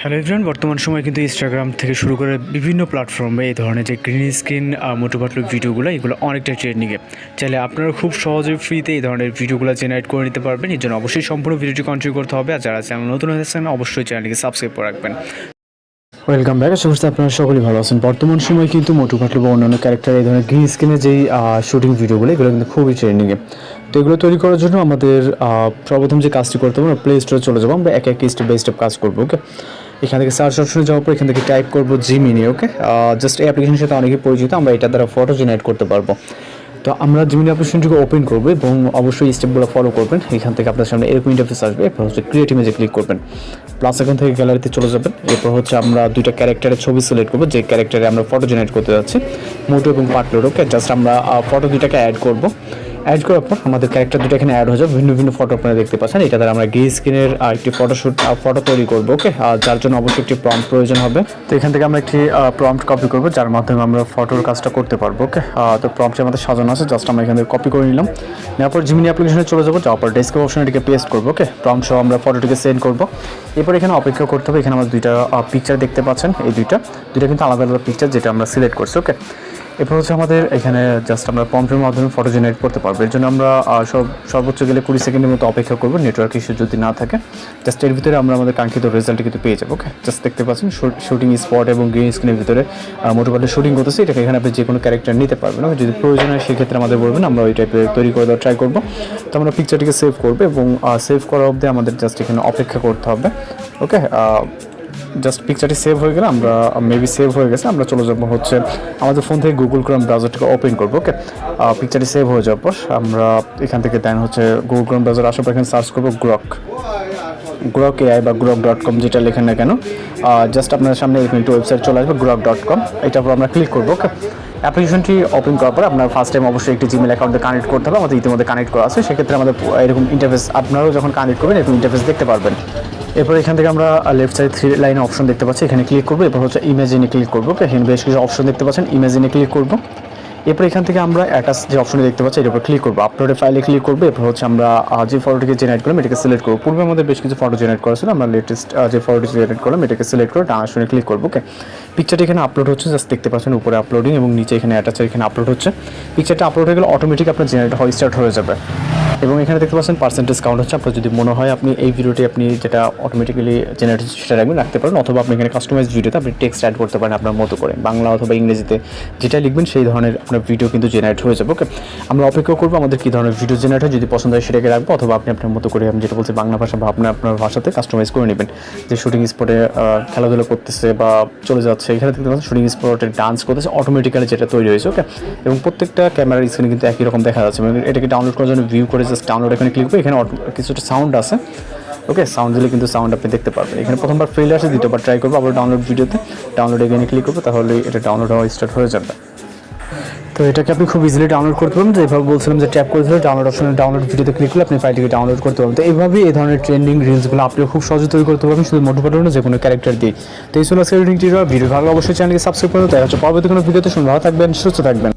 Hello everyone বর্তমান সময় কিন্তু ইনস্টাগ্রাম থেকে শুরু করে বিভিন্ন প্ল্যাটফর্মে এই ধরনের যে গ্রিন স্ক্রিন মোটো পাতলু ভিডিওগুলো এগুলো অনেকটা ট্রেন্ডিংয়ে চাইলে আপনারা খুব সহজে ফ্রিতে এই ধরনের ভিডিওগুলো জেনারেট করে নিতে পারবেন। এর জন্য অবশ্যই সম্পূর্ণ ভিডিওটি কন্টিনিউ করতে হবে। আর যারা চ্যানেল নতুন হয়েছেন অবশ্যই চ্যানেলটিকে সাবস্ক্রাইব করে রাখবেন। ওয়েলকাম ব্যাক আশা করছি আপনারা সকলেই ভালো আছেন। বর্তমান সময় কিন্তু মোটু পাতলু বা অন্যান্য ক্যারেক্টার এই ধরনের গ্রিন স্ক্রিনের যেই শুটিং ভিডিওগুলো এগুলো কিন্তু খুবই ট্রেন্ডিংয়ে তো এগুলো তৈরি করার জন্য আমাদের সর্বপ্রথম যে কাজটি করতে হবে প্লে স্টোরে চলে যাব। আমরা এক এক স্টেপ বাই স্টেপ কাজ করব ওকে এখান থেকে সার্চ অপশনে যাওয়ার পর এখান থেকে টাইপ করব জিমিনি ওকে জাস্ট এই অ্যাপ্লিকেশনের সাথে অনেকেই পরিচিত, আমরা এটা দ্বারা ফটো জেনারেট করতে পারব। তো আমরা জিমিনি অ্যাপ্লিকেশনটিকে ওপেন করব এবং অবশ্যই স্টেপগুলো ফলো করবেন। এখান থেকে আপনার সামনে এরকম ইন্টারফেস আসবে, এরপর হচ্ছে ক্রিয়েট ইমেজে ক্লিক করবেন। প্লাস এখান থেকে গ্যালারিতে চলে যাবেন, এরপর হচ্ছে আমরা দুইটা ক্যারেক্টারের ছবি সিলেক্ট করব, যে ক্যারেক্টারে আমরা ফটো জেনারেট করতে যাচ্ছি, মোটো এবং পার্টলোড ওকে জাস্ট আমরা ফটো দুইটাকে অ্যাড করব। অ্যাড করার পর আমাদের ক্যারেক্টার দুটো এখানে অ্যাড হয়ে যাবে। ভিন্ন ভিন্ন ফটো আপনারা দেখতে পাচ্ছেন। এটা দ্বারা আমরা গ্রে স্ক্রিনের একটি ফটোশ্যুট ফটো তৈরি করব ওকে আর যার জন্য অবশ্যই একটি প্রম্পট প্রয়োজন হবে। তো এখান থেকে আমরা একটি প্রম্পট কপি করব, যার মাধ্যমে আমরা ফটোর কাজটা করতে পারব ওকে তো প্রম্পটে আমাদের সাজানো আছে। জাস্ট আমরা এখান থেকে কপি করে নিলাম। নেওয়ার পর জিমিনি অ্যাপ্লিকেশনে চলে যাব, যাওয়ার পর ডেস্ক অপশনে এটিকে পেস্ট করব ওকে প্রম্পট সহ আমরা ফটোটিকে সেন্ড করব। এরপর এখানে অপেক্ষা করতে হবে। এখানে আমরা দুইটা পিকচার দেখতে পাচ্ছেন। এই দুইটা দুইটা কিন্তু আলাদা আলাদা পিকচার যেটা আমরা সিলেক্ট করছি ওকে এরপর হচ্ছে আমাদের এখানে জাস্ট আমরা পম্পের মাধ্যমে ফটো জেনারেট করতে পারব। এর জন্য আমরা সব, সর্বোচ্চ গেলে কুড়ি সেকেন্ডের মতো অপেক্ষা করব নেটওয়ার্ক ইস্যু যদি না থাকে। জাস্ট এর ভিতরে আমরা আমাদের কাঙ্ক্ষিত রেজাল্ট কিন্তু পেয়ে যাব ওকে জাস্ট দেখতে পাচ্ছেন শুটিং স্পট এবং গ্রিন স্ক্রিনের ভিতরে মোটামুটি শুটিং করতেছি। এটাকে এখানে আপনি যে কোনো ক্যারেক্টার নিতে পারবেন? যদি প্রয়োজন হয় সেক্ষেত্রে আমাদের বলবেন, আমরা ওই টাইপের তৈরি করে দেওয়ার ট্রাই করব। তো আমরা পিকচারটিকে সেভ করব এবং সেভ করা অবধি আমাদের জাস্ট এখানে অপেক্ষা করতে হবে ওকে জাস্ট পিকচারটি সেভ হয়ে গেলে আমরা মেবি সেভ হয়ে গেছে, আমরা চলে যাব হচ্ছে আমাদের ফোন থেকে গুগল ক্রোম ব্রাউজারটাকে ওপেন করব ওকে পিকচারটি সেভ হয়ে যাওয়ার পর আমরা এখান থেকে দেন হচ্ছে গুগল ক্রোম ব্রাউজার আসার পর এখানে সার্চ করব গ্রক গ্রক এআই বা গ্রক ডট কম যেটা লেখেন না কেন। জাস্ট আপনার সামনে এরকম একটি ওয়েবসাইট চলে আসবে গ্রক ডট কম এটার উপর আমরা ক্লিক করব ওকে অ্যাপ্লিকেশনটি ওপেন করার পর আপনার ফার্স্ট টাইম অবশ্যই একটি জিমেল অ্যাকাউন্টে কানেক্ট করতে হবে, আমাদের ইতিমধ্যে কানেক্ট করা আছে, সেক্ষেত্রে আমাদের এরকম ইন্টারফেস আপনারাও যখন কানেক্ট করবেন, এরকম ইন্টারফেস দেখতে পারবেন। এরপর এখান থেকে আমরা লেফট সাইড থ্রি লাইনে অপশন দেখতে পাচ্ছি, এখানে ক্লিক করব, এরপর হচ্ছে ইমেজিনে ক্লিক করব এখানে বেশ কিছু অপশন দেখতে পাচ্ছেন ইমেজিনে ক্লিক করব। এরপর এখান থেকে আমরা অ্যাটাচ যে অপশনে দেখতে পাচ্ছি এর উপর ক্লিক করব। আপলোডে ফাইলে ক্লিক করব, এরপর হচ্ছে আমরা যে ফটোটিকে জেনারেট করলাম, এটাকে সিলেক্ট করব। পূর্বে আমাদের বেশ কিছু ফটো জেনারেট করা ছিল, আমরা লেটেস্ট যে ফটোটি জেনারেট করলাম, এটাকে সিলেক্ট করে ডান শুনে ক্লিক করব ওকে পিকচারটি এখানে আপলোড হচ্ছে জাস্ট দেখতে পাচ্ছেন উপরে আপলোডিং এবং নিচে এখানে অ্যাটাচের এখানে আপলোড হচ্ছে। পিকচারটা আপলোড হয়ে গেলে অটোমেটিক আপনার জেনারেট হয় স্টার্ট হয়ে যাবে। এবং এখানে দেখতে পাচ্ছেন পার্সেন্টেজ কাউন্ট হচ্ছে। আপনার যদি মনে হয় আপনি এই ভিডিওটি আপনি যেটা অটোমেটিক্যালি জেনারেট সেটা রাখবেন, রাখতে পারেন। অথবা আপনি এখানে কাস্টমাইজ ভিডিওতে আপনি টেক্সট অ্যাড করতে পারেন আপনার মতো করে। বাংলা অথবা ইংরেজিতে যেটা লিখবেন সেই ধরনের আপনার ভিডিও কিন্তু জেনারেট হয়ে যাবে ওকে আমরা অপেক্ষা করব আমাদের কী ধরনের ভিডিও জেনারেট হয়, যদি পছন্দ হয় সেটাকে রাখব, অথবা আপনি আপনার মতো করে আমি যেটা বলছি বাংলা ভাষা বা আপনি আপনার ভাষাতে কাস্টমাইজ করে নেবেন। যে শুটিং স্পটে খেলাধুলা করতেছে বা চলে যাচ্ছে, এখানে দেখতে পাচ্ছেন শুটিং স্পটে ডান্স করতেছে অটোমেটিক্যালি যেটা তৈরি হয়েছে ওকে এবং প্রত্যেকটা ক্যামেরার স্ক্রিনে কিন্তু একই রকম দেখা যাচ্ছে। এবং এটাকে ডাউনলোড করার জন্য ভিউ করে জাস্ট ডাউনলোড এখানে ক্লিক করে এখানে কিছুটা সাউন্ড আছে। ওকে সাউন্ড দিলে কিন্তু সাউন্ড আপনি দেখতে পারবেন। এখানে প্রথমবার ফেল আসে, দ্বিতীয়বার ট্রাই করব, আবার ডাউনলোড ভিডিওতে। ডাউনলোড এখানে ক্লিক করব, তাহলে এটা ডাউনলোড হওয়া স্টার্ট হয়ে যাবে। তো এটাকে আপনি খুব ইজিলি ডাউনলোড করতে পারবেন। যেভাবে বলছিলাম যে ট্যাপ করেছিল ডাউনলোড অপশনে ডাউনলোড ভিডিওতে ক্লিক করলে আপনি ফাইলটিকে ডাউনলোড করতে পারবেন। তো এইভাবেই এই ধরনের ট্রেন্ডিং রিলসগুলো আপনিও খুব সহজে তৈরি করতে পারবেন, শুধু মোটো পাঠানো যে কোনো ক্যারেক্টার দিয়ে তো এই ছিল ভিডিও ভালো অবশ্যই চ্যানেলকে সাবস্ক্রাইব করুন তাই হচ্ছে পরবর্তী কোনো ভিডিওতে শুনে ভালো থাকবেন, সুস্থ থাকবেন।